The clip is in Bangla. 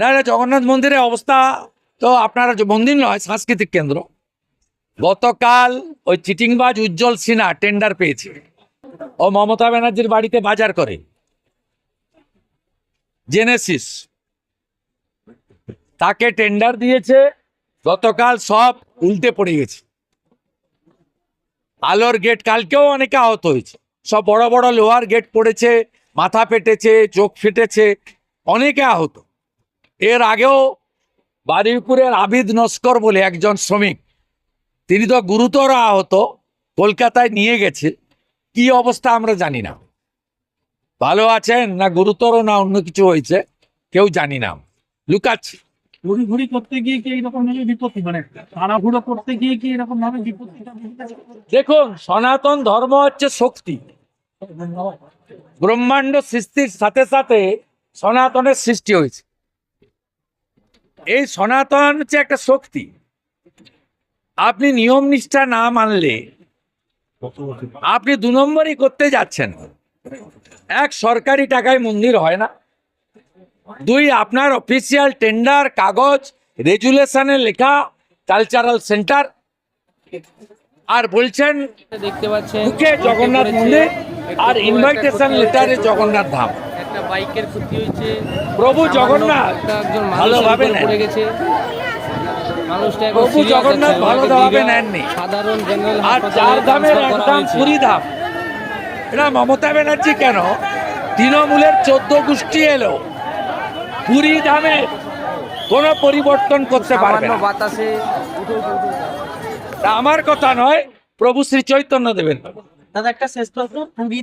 না না জগন্নাথ মন্দিরের অবস্থা তো আপনারা মন্দির নয়, সাংস্কৃতিক কেন্দ্র। গতকাল ওই চিটিংবাজ উজ্জ্বল সিনহা টেন্ডার পেয়েছে। ও মমতা ব্যানার্জির বাড়িতে বাজার করে। জেনেসিস তাকে টেন্ডার দিয়েছে, গতকাল সব উল্টে পড়ে গেছে। আলোর গেট কালকেও অনেকে আহত হয়েছে। সব বড় বড় লোহার গেট পড়েছে, মাথা ফেটেছে, চোখ ফেটেছে। অনেকে আহত। এর আগেও বারুইপুরের আবিদ নস্কর বলে একজন শ্রমিক তিনি তো গুরুতর আহত কলকাতায় নিয়ে গেছে কি অবস্থা আমরা জানি না। ভালো আছেন না গুরুতর না অন্য কিছু হয়েছে কেউ জানি না। লুকাচ্ছি। ঘুরি করতে গিয়ে কি এরকম ভাবে বিপত্তি? মানে তাড়াহুড়ো করতে গিয়ে কি এরকম ভাবে বিপত্তিটা দেখুন সনাতন ধর্ম হচ্ছে শক্তি। ব্রহ্মাণ্ড সৃষ্টির সাথে সাথে সনাতনের সৃষ্টি হয়েছে। এই সনাতন হচ্ছে একটা শক্তি। আপনি নিয়ম নিষ্ঠা না মানলে আপনি দু নম্বরই করতে যাচ্ছেন। এক সরকারি টাকায় মন্দির হয় না। দুই আপনার অফিসিয়াল টেন্ডার কাগজ রেজুলেশনে লেখা কালচারাল সেন্টার আর বলছেন দেখতে পাচ্ছেন জগন্নাথ মন্দির আর ইনভাইটেশন লেটারে জগন্নাথ ধাম। বাইকের ক্ষতি হয়েছে। প্রভু জগন্নাথ একজন ভালোভাবে নেন। পড়ে গেছে। মানুষটা প্রভু জগন্নাথ ভালোভাবে নেননি। সাধারণ জেনারেল আর চার ধামের একদম পুরী ধাম এটা মমতা ব্যানার্জি কেন? তৃণমূলের চোদ্দ গোষ্ঠী এলো। পুরী ধামে কোনো পরিবর্তন করতে পারবে না। বাতাসে তা আমার কথা নয় প্রভু শ্রী চৈতন্য দেবেন। দাদা একটা শেষ প্রশ্ন। পুরী